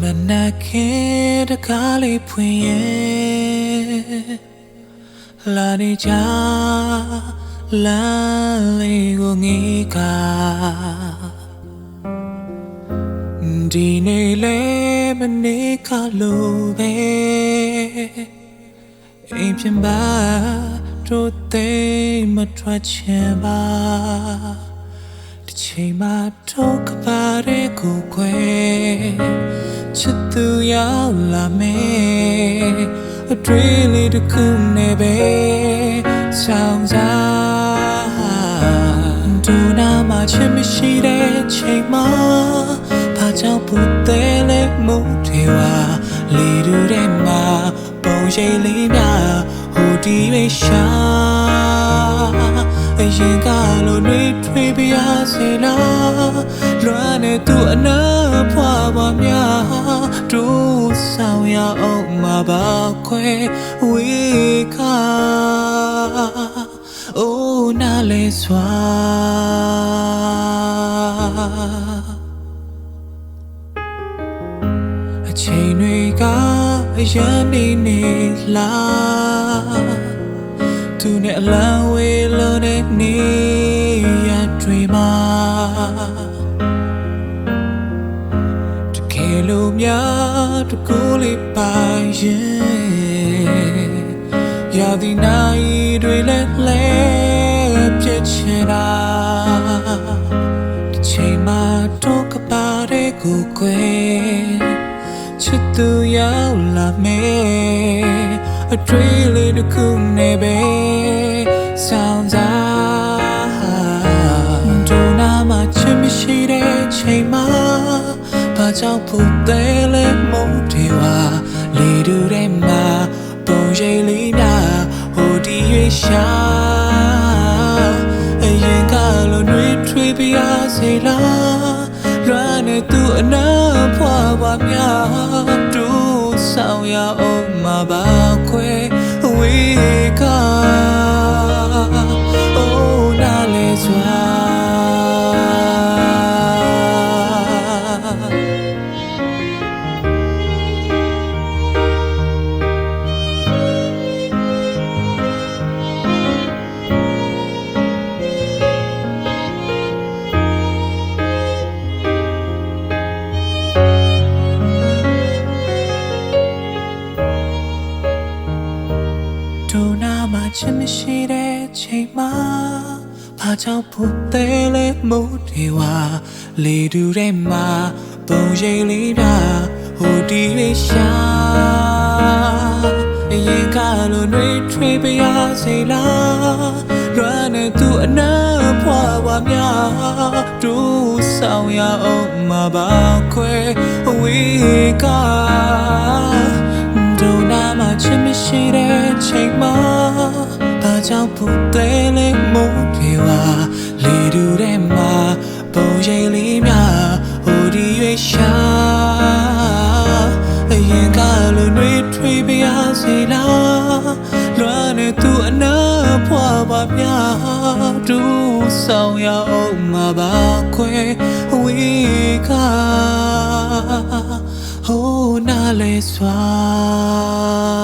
မနာခင်တကားလေးဖွင့်ရဲ့လာနေကြလာလေးကိုငေးကဒီနေ့လေမနေခလို့ပဲအိမ်ပြန်ပါတို့သိမ်းမထွက်ချင်ပါတစ်ချိန်မှတော့ကပါတဲ့ကိုခွဲ ချစ်သူရောက်လာမယ်အတွေ့လေးတစ်ခုနဲ့ပဲဆောင်စားဒူနာမှချစ်မရှိတဲ့ချိန်မှာဘာကြောင့်ပူသေးလဲမို့တွေဝါလေတူတဲ့မှာပုံရိပ်လေးများဟိုဒီရွေးရှာ အရင်ကလိုတွေထွေးပြရစေလားလွမ်းနေသူအနာဖွာပါများတို့ဆောင်ရအောင်မှာပါခွဲဝေခါအိုးနားလဲစွာအချိန်တွေကအရန်နေနေလား သူနဲ့အလံဝေးလို့တဲ့နေရတွေမှာတကယ်လို့များတကူလေးပါရင်ရာဒီနိုင်တွေလည်းလဲပြည့်ချင်တာတစ်ချိန်မှတော့ကပါတဲ့ကိုခွဲချစ်သူရောက်လာမယ် အတွေ့လေးတစ်ခုနဲ့ပဲဆောင်စားဒိုနာမှချစ်မရှိတဲ့ချိန်မှာဘာကြောင့်ဖို့သေးလဲမုန်းတယ်ဝါလေတူတဲ့မှာပုံရိပ်လေးများဟိုဒီရွေးရှာအရင်ကလိုတွေထွေးပြရစေလားလွမ်းနေသူအနာဖွာပါများတို့ဆောင်ရအောင် ဒိုနာမှာချစ်မရှိတဲ့ချိန်မှာဘာကြောင့်ဖို့သေးလဲမို့ဒီဝါလေတူတဲ့မှာပုံရိပ်လေးတာဟိုဒီလေးရှာအရင်ကလိုတွေထွေးပြရစေလားလွမ်းနေသူအနာဖွာပါများတို့ဆောင်ရအောင်မှာပါခွဲဝေးကဒုနာမ ချစ်မရှိတဲ့ချိန်မှာဘာကြောင့်ဖို့သေးလဲမို့ပြေဝါလေတူတဲ့မှာပုံရိပ်လေးများဟိုဒီရွေးရှာအရင်ကလိုတွေထွေးပြရစီလားလွမ်းနေသူအနာဖွာပါများတူဆောင်ရအောင်မှာပါခွဲဝေးကဟိုနားလဲစွာ